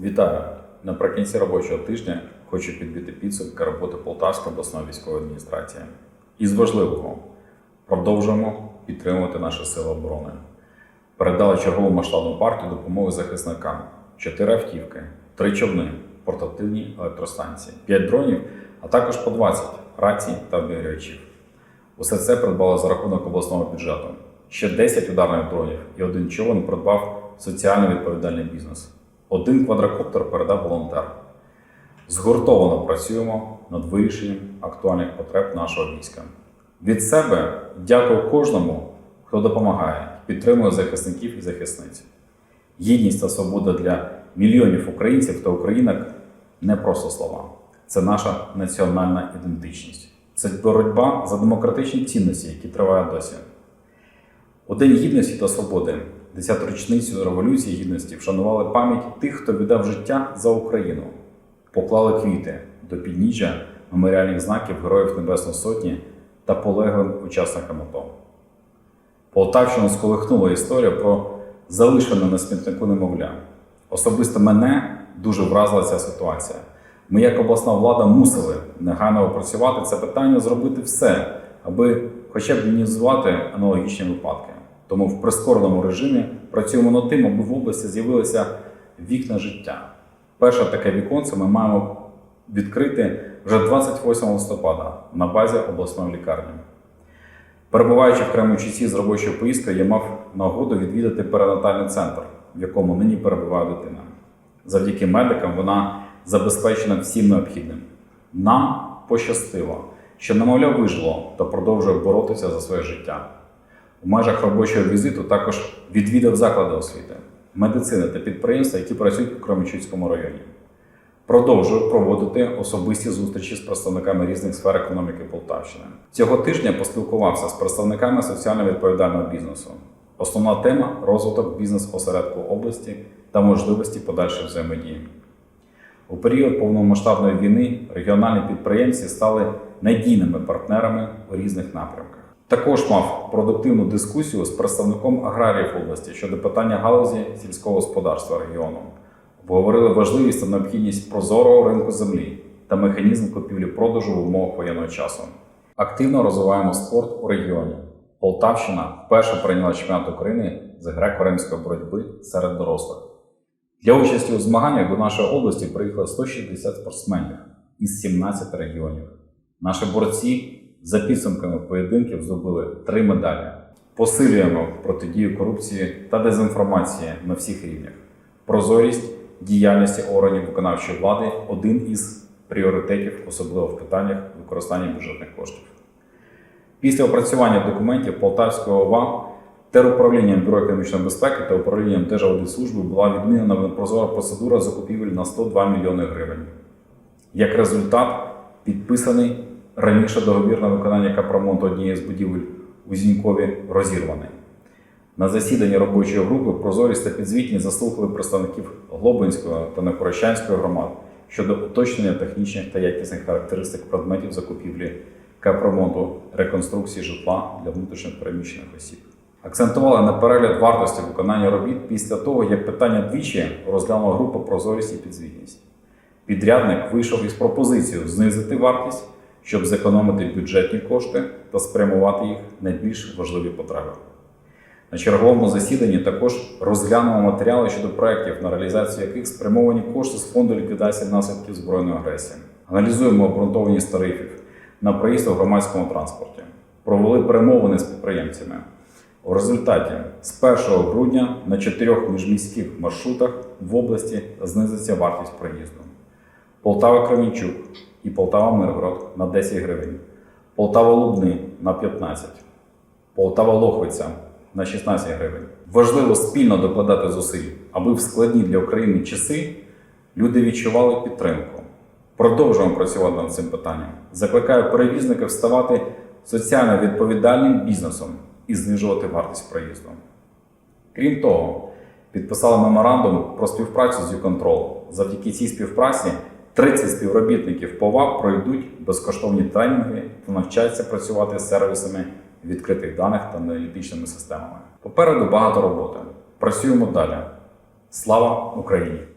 Вітаю! Наприкінці робочого тижня хочу підбити підсумки роботи Полтавської обласної військової адміністрації. Із важливого продовжуємо підтримувати наші сили оборони. Передали чергову масштабну партію допомоги захисникам: 4 автівки, 3 човни, портативні електростанції, 5 дронів, а також по 20 рацій та обігрівачів. Усе це придбало за рахунок обласного бюджету. Ще 10 ударних дронів і один човен придбав соціально відповідальний бізнес. Один квадрокоптер передав волонтер. Згуртовано працюємо над вирішенням актуальних потреб нашого війська. Від себе дякую кожному, хто допомагає, підтримує захисників і захисниць. Гідність та свобода для мільйонів українців та українок не просто слова. Це наша національна ідентичність. Це боротьба за демократичні цінності, які тривають досі. У День гідності та свободи, 10-ту річницю Революції Гідності, вшанували пам'ять тих, хто віддав життя за Україну, поклали квіти до підніжжя меморіальних знаків Героїв Небесної Сотні та полеглим учасникам АТО. Полтавщину сколихнула історія про залишене на смітнику немовля. Особисто мене дуже вразила ця ситуація. Ми, як обласна влада, мусили негайно опрацювати це питання, зробити все, аби хоча б мінімізувати аналогічні випадки. Тому в прискореному режимі працюємо над тим, аби в області з'явилися вікна життя. Перше таке віконце ми маємо відкрити вже 28 листопада на базі обласної лікарні. Перебуваючи в Кременчуці з робочою поїздкою, я мав нагоду відвідати перинатальний центр, в якому нині перебуває дитина. Завдяки медикам вона забезпечена всім необхідним. Нам пощастило, що немовля вижило та продовжує боротися за своє життя. У межах робочого візиту також відвідав заклади освіти, медицини та підприємства, які працюють у Кременчуцькому районі. Продовжую проводити особисті зустрічі з представниками різних сфер економіки Полтавщини. Цього тижня поспілкувався з представниками соціально відповідального бізнесу. Основна тема розвиток бізнес-осередку області та можливості подальшої взаємодії. У період повномасштабної війни регіональні підприємці стали надійними партнерами у різних напрямках. Також мав продуктивну дискусію з представником аграріїв області щодо питання галузі сільського господарства регіону. Обговорили важливість та необхідність прозорого ринку землі та механізм купівлі-продажу в умовах воєнного часу. Активно розвиваємо спорт у регіоні. Полтавщина вперше прийняла чемпіонат України з греко-римської боротьби серед дорослих. Для участі у змаганнях до нашої області приїхало 160 спортсменів із 17 регіонів. Наші борці за підсумками поєдинків здобули три медалі. Посилюємо протидію корупції та дезінформації на всіх рівнях. Прозорість діяльності органів виконавчої влади один із пріоритетів, особливо в питаннях використання бюджетних коштів. Після опрацювання документів Полтавського ОВА Теруправлінням Бюро економічної безпеки та управлінням Держаудитслужби була відмінена непрозора процедура закупівель на 102 мільйони гривень. Як результат, підписаний раніше договір на виконання капремонту однієї з будівель у Зінькові розірваний. На засіданні робочої групи прозорість та підзвітність заслухали представників Глобинської та Некорощанської громад щодо уточнення технічних та якісних характеристик предметів закупівлі капремонту реконструкції житла для внутрішньо переміщених осіб. Акцентували на перегляд вартості виконання робіт після того, як питання двічі розглянула група прозорість і підзвітність. Підрядник вийшов із пропозицією знизити вартість, щоб зекономити бюджетні кошти та спрямувати їх на більш важливі потреби. На черговому засіданні також розглянули матеріали щодо проєктів, на реалізацію яких спрямовані кошти з фонду ліквідації наслідків збройної агресії. Аналізуємо обґрунтованість тарифів на проїзд у громадському транспорті. Провели перемовини з підприємцями. У результаті з 1 грудня на чотирьох міжміських маршрутах в області знизиться вартість проїзду. Полтава Кремінчук і Полтава Миргород на 10 гривень, Полтава Лубни на 15, Полтава Лохвиця на 16 гривень. Важливо спільно докладати зусиль, аби в складні для України часи люди відчували підтримку. Продовжуємо працювати над цим питанням. Закликаю перевізників ставати соціально відповідальним бізнесом і знижувати вартість проїзду. Крім того, підписали меморандум про співпрацю з «Юконтрол». Завдяки цій співпраці 30 співробітників ПОВА пройдуть безкоштовні тренінги та навчаються працювати з сервісами відкритих даних та аналітичними системами. Попереду багато роботи. Працюємо далі. Слава Україні!